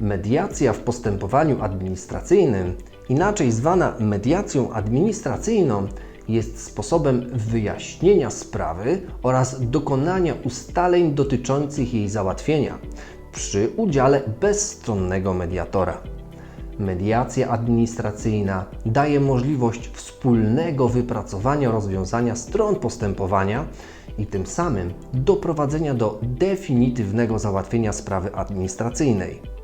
Mediacja w postępowaniu administracyjnym, inaczej zwana mediacją administracyjną, jest sposobem wyjaśnienia sprawy oraz dokonania ustaleń dotyczących jej załatwienia przy udziale bezstronnego mediatora. Mediacja administracyjna daje możliwość wspólnego wypracowania rozwiązania stron postępowania i tym samym doprowadzenia do definitywnego załatwienia sprawy administracyjnej.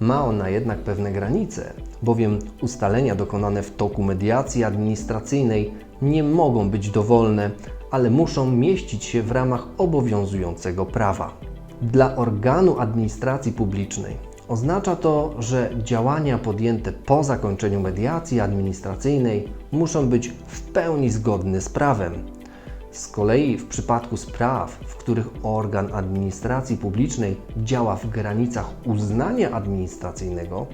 Ma ona jednak pewne granice, bowiem ustalenia dokonane w toku mediacji administracyjnej nie mogą być dowolne, ale muszą mieścić się w ramach obowiązującego prawa. Dla organu administracji publicznej oznacza to, że działania podjęte po zakończeniu mediacji administracyjnej muszą być w pełni zgodne z prawem. Z kolei w przypadku spraw, w których organ administracji publicznej działa w granicach uznania administracyjnego,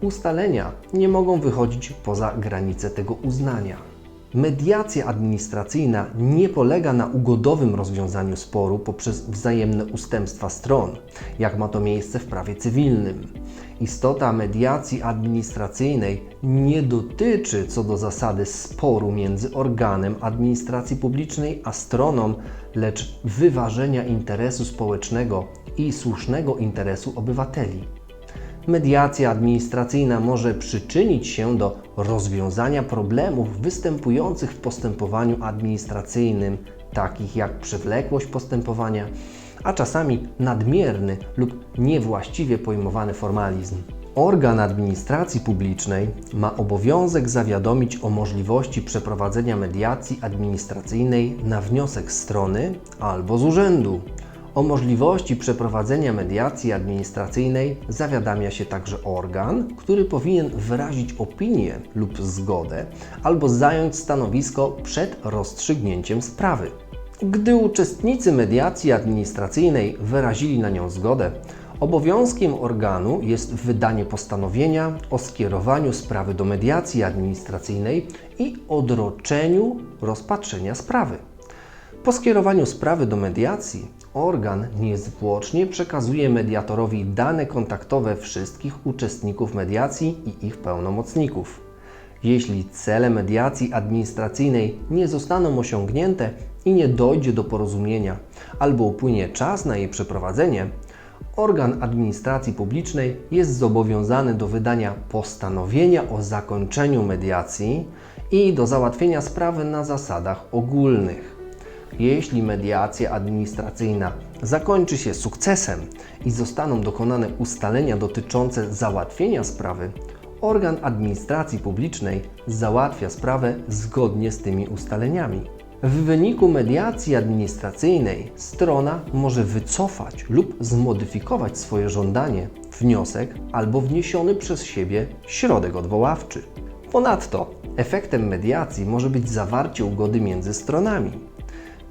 ustalenia nie mogą wychodzić poza granice tego uznania. Mediacja administracyjna nie polega na ugodowym rozwiązaniu sporu poprzez wzajemne ustępstwa stron, jak ma to miejsce w prawie cywilnym. Istota mediacji administracyjnej nie dotyczy co do zasady sporu między organem administracji publicznej a stroną, lecz wyważenia interesu społecznego i słusznego interesu obywateli. Mediacja administracyjna może przyczynić się do rozwiązania problemów występujących w postępowaniu administracyjnym, takich jak przewlekłość postępowania, a czasami nadmierny lub niewłaściwie pojmowany formalizm. Organ administracji publicznej ma obowiązek zawiadomić o możliwości przeprowadzenia mediacji administracyjnej na wniosek strony albo z urzędu. O możliwości przeprowadzenia mediacji administracyjnej zawiadamia się także organ, który powinien wyrazić opinię lub zgodę albo zająć stanowisko przed rozstrzygnięciem sprawy. Gdy uczestnicy mediacji administracyjnej wyrazili na nią zgodę, obowiązkiem organu jest wydanie postanowienia o skierowaniu sprawy do mediacji administracyjnej i odroczeniu rozpatrzenia sprawy. Po skierowaniu sprawy do mediacji, organ niezwłocznie przekazuje mediatorowi dane kontaktowe wszystkich uczestników mediacji i ich pełnomocników. Jeśli cele mediacji administracyjnej nie zostaną osiągnięte i nie dojdzie do porozumienia, albo upłynie czas na jej przeprowadzenie, organ administracji publicznej jest zobowiązany do wydania postanowienia o zakończeniu mediacji i do załatwienia sprawy na zasadach ogólnych. Jeśli mediacja administracyjna zakończy się sukcesem i zostaną dokonane ustalenia dotyczące załatwienia sprawy, organ administracji publicznej załatwia sprawę zgodnie z tymi ustaleniami. W wyniku mediacji administracyjnej strona może wycofać lub zmodyfikować swoje żądanie, wniosek albo wniesiony przez siebie środek odwoławczy. Ponadto efektem mediacji może być zawarcie ugody między stronami.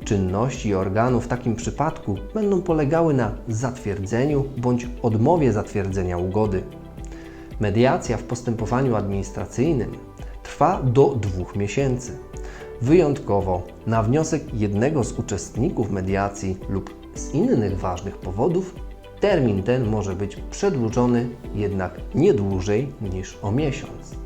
Czynności organu w takim przypadku będą polegały na zatwierdzeniu bądź odmowie zatwierdzenia ugody. Mediacja w postępowaniu administracyjnym trwa do dwóch miesięcy. Wyjątkowo na wniosek jednego z uczestników mediacji lub z innych ważnych powodów termin ten może być przedłużony jednak nie dłużej niż o miesiąc.